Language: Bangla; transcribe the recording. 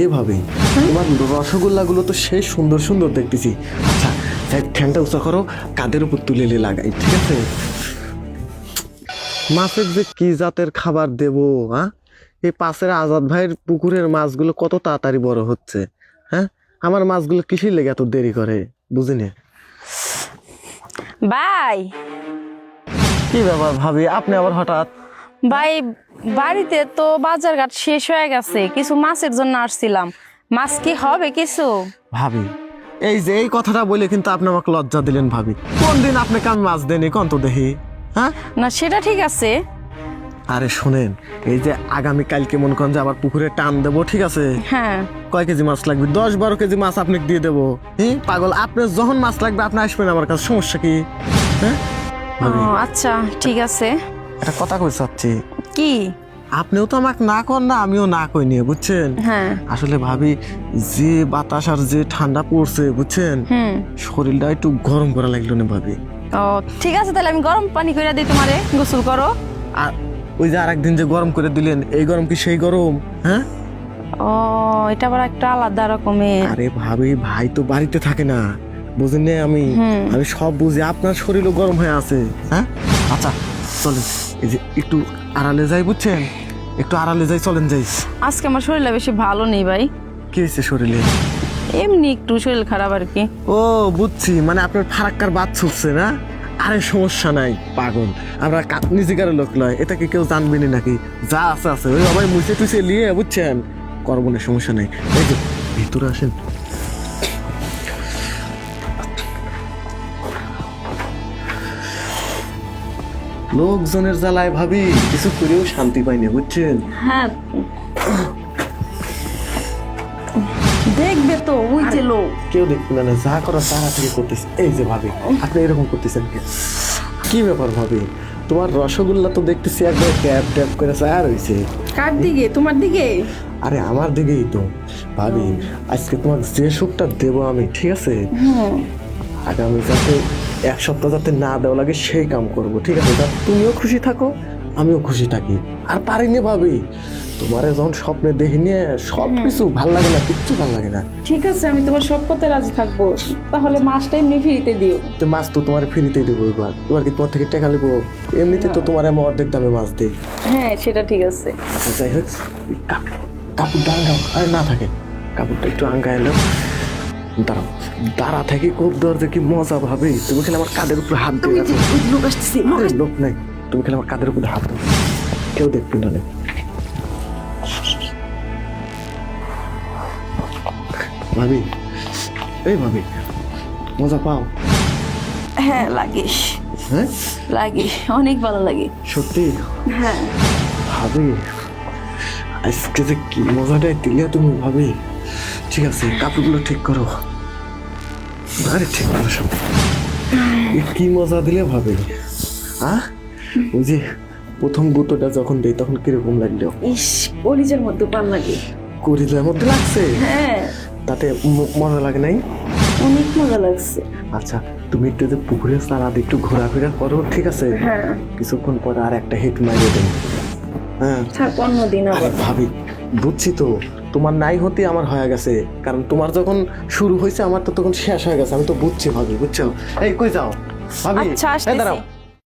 এভাবে তোমার রসগোল্লা গুলো তো সেই সুন্দর সুন্দর দেখতেছি। আচ্ছা ঠ্যাংটা উঁচা করো কাদের উপর তুলে নিয়ে লাগাই ঠিক আছে? মাছের যে কি জাতের খাবার দেব হ্যাঁ এই পাশের আজাদ ভাইয়ের পুকুরের মাছগুলো কত তাড়াতাড়ি বড় হচ্ছে হ্যাঁ আমার মাছগুলো কিসের লেগে এত দেরি করে বুঝিনি ভাই! কি ব্যাপার ভাবি? আপনি আবার হঠাৎ? ভাই বাড়িতে তো বাজারঘাট শেষ হয়ে গেছে কিছু মাছের জন্য আসছিলাম। মাছ কি হবে কিছু? ভাবি এই যে এই কথাটা বলে কিন্তু আপনি আমাকে লজ্জা দিলেন ভাবি। কোন দিন আপনাকে আমি মাছ দেনি কোন তো দেখি হ্যাঁ? না সেটা ঠিক আছে। আরে শোনেন এই যে আগামী কালকে মনে করেন যে আবার পুকুরে টান দেবো ঠিক আছে? হ্যাঁ। কয় কেজি মাছ লাগবে? দশ বারো কেজি মাছ আপনাকে দিয়ে দেবো। হ্যাঁ পাগল আপনার যখন মাছ লাগবে আপনি আসবেন আমার কাছে সমস্যা কি? হ্যাঁ? ও, আচ্ছা ঠিক আছে। একটা কথা কই চাচ্ছি। কি? আপনিও তো আমাকে না কর না আমিও না কই নিয়ে বুঝছেন? হ্যাঁ। আসলে ভাবি যে বাতাস আর যে ঠান্ডা পড়ছে বুঝছেন? হুম। শরীরটা একটু গরম করা লাগল না ভাবি। ও ঠিক আছে তাহলে আমি গরম পানি করে দিই তোমারে গোসল করো। আর ওই যে আরেকদিন যে গরম করে দিলেন এই গরম কি সেই গরম? হ্যাঁ? ও এটা আবার একটা আলাদা রকমের। আরে ভাবি ভাই তো বাড়িতে থাকে না বুঝেন না আমি। আমি সব বুঝি আপনার শরীরও গরম হয়ে আছে হ্যাঁ? আচ্ছা চলেন। এই যে একটু আড়ালে যাই বুঝছেন? একটু আড়ালে যাই চলেন যাই। আজকে আমার শরীরটা বেশি ভালো নেই ভাই। কি হয়েছে শরীরে? এমনি একটু শরীর খারাপ আর কি। ও বুঝছি মানে আপনার ফারাক্কার বাদ ছুটছে না? আরে সমস্যা নাই পাগল। আমরা জিগারের লোক নয় এটা কি কেউ জানবেনি নাকি? যা আছে আছে। ওই সবাই মুছে টুছে নিয়ে বুঝছেন? করব না সমস্যা নাই। এই যে ভিতরে আসেন। লোকজনের জ্বালায় ভাবি কিছু করেও শান্তি পাইনি বুঝছেন? হ্যাঁ। দেখবে তো ওই যে লোক। কেউ দেখবে না যা তারা থেকে করতেছে। এই যে ভাবি আপনি এরকম করতেছেন কি ব্যাপার ভাবি? তোমার রসগোল্লা তো দেখতেছি একবার ট্যাপ ট্যাপ করে আর হয়েছে কার দিকে? তোমার দিকে? আরে আমার দিকেই তো। ভাবি আজকে তোমার যে সুখটা দেবো আমি ঠিক আছে? আগামী যাতে এক সপ্তাহ যাতে না দেওয়া লাগে সেই কাম করব ঠিক আছে? যাতে তুমিও খুশি থাকো আমিও খুশি থাকি। আর পারিনি ভাবি তোমার যখন স্বপ্নে দেখি নিয়ে সব কিছু ভালো লাগে না কিচ্ছু ভালো লাগে না। ঠিক আছে আমি তোমার সব পথে রাজি থাকব। তাহলে মাছটা এমনি ফ্রিতে দিও। তো মাছ তো তোমার ফ্রিতেই দেবো এবার। এবার কি তোমার থেকে টাকা নেব? এমনিতে তো তোমার আমি অর্ধেক দামে মাছ দিই। হ্যাঁ সেটা ঠিক আছে। আচ্ছা যাই হোক ওই কাপ- কাপড়টা আঙ্গাও আরে না থাকে। কাপড়টা একটু আঙ্গা এলো দাঁড়াও দাঁড়া থেকে খুব দর যে কি মজা ভাবে? তুমি খেলে আমার কাদের উপর হাত দিয়ে লোক আসতেছি লোক নাই। তুমি খেলে আমার কাদের উপর হাত কেউ দেখবে না ভাবি এই ভাবি মজা পাও? হ্যাঁ লাগিস হ্যাঁ? লাগে অনেক ভালো লাগে। সত্যি? হ্যাঁ। ভাবি আজকে যে কি মজাটা দিলে তুমি ভাবি। ঠিক আছে কাপড়গুলো ঠিক করো। আরে ঠিক করো সব। কি মজা দিলে ভাবে? আহ ওই যে প্রথম গুঁতোটা যখন দেই তখন কীরকম লাগল? ইস কলিজের মধ্যে ভালো লাগে। করিলের মধ্যে লাগছে? হ্যাঁ। তাতে মজা লাগে নাই? অনেক মজা লাগছে। আচ্ছা তুমি একটু যে পুকুরে সারা একটু ঘোরাফেরা করো ঠিক আছে? হ্যাঁ। কিছুক্ষণ পরে আর একটা হিট মারিয়ে দেন হ্যাঁ। অন্যদিন আবার। ভাবি বুঝছি তো। তোমার নাই হতে আমার হয়ে গেছে। কারণ তোমার যখন শুরু হয়েছে আমার তো তখন শেষ হয়ে গেছে। আমি তো বুঝছি ভাবি বুঝছ? এই কই যাও? ভাবি আচ্ছা। দাঁড়াও।